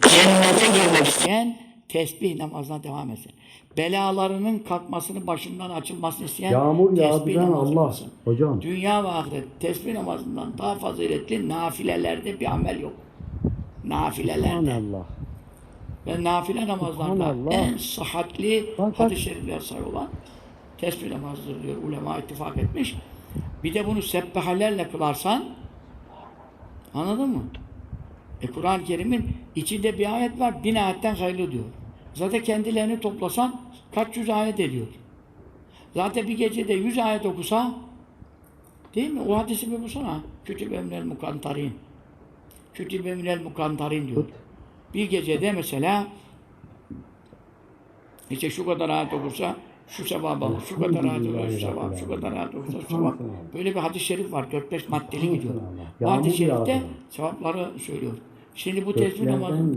Cennete girmek isteyen tesbih namazına devam etsin. Belalarının kalkmasını, başından açılmasını isteyen Yağmur tesbih yağdıran namazı Allah. Hocam. Dünya ve ahiret tesbih namazından daha faziletli nafilelerde bir amel yok. Nafilelerde. Subhanallah. Ve nafile Subhanallah. en sıhhatli hadis-i şerifler olan tesbih namazıdır diyor. Ulema ittifak etmiş. Bir de bunu sebbehalerle kılarsan anladın mı? E Kur'an-ı Kerim'in içinde bir ayet var. Bin ayetten hayırlı diyor. Zaten kendilerini toplasan kaç yüz ayet ediyor. Zaten bir gecede yüz ayet okusa değil mi? O hadisi bir bulsana. Kütübe minel mukantarin. Kütübe minel mukantarin diyor. Bir gecede mesela işte şu kadar ayet okursa şu sevap alır, şu kadar ayet okursa şu sevap, şu kadar ayet okursa şu sevap. Böyle bir hadis-i şerif var. 4-5 maddeli gidiyor. Bu hadis-i şerifte sevapları söylüyor. Şimdi bu namazı Göklerden